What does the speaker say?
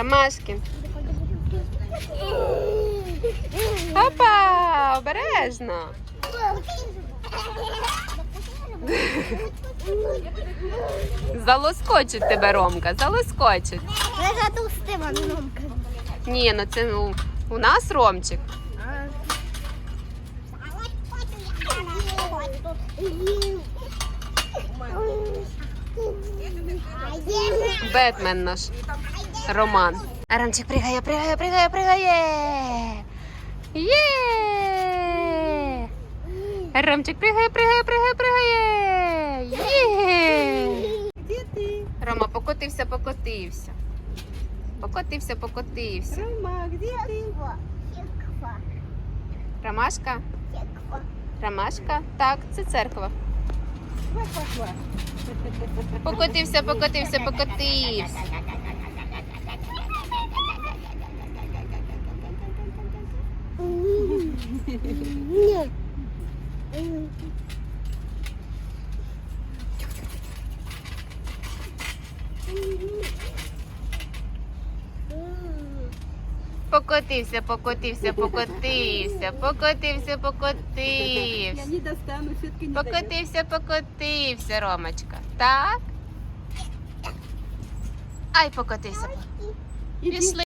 Ромашкін. Опа, обережно. Залоскочить тебе Ромка, залоскочить. Не затовстима гномка. Ні, ну це у, у нас Ромчик. Бетмен наш Роман. Ромчик пригає, пригає, пригає, пригає. Є! Ромчик пригає, пригає, пригає, пригає. Є! Де ти? Рома покотився, покотився. Покотився, покотився. Рома, де ти? Ромашка? Ромашка? Так, це церква. Покотився, покотився, покотився. Ні. Покотився, покотився, покотився, покотився, Я покотився. не достану, все-таки не. Покотився, покотився, Ромочка. Так? Ай, покотився. Пішли.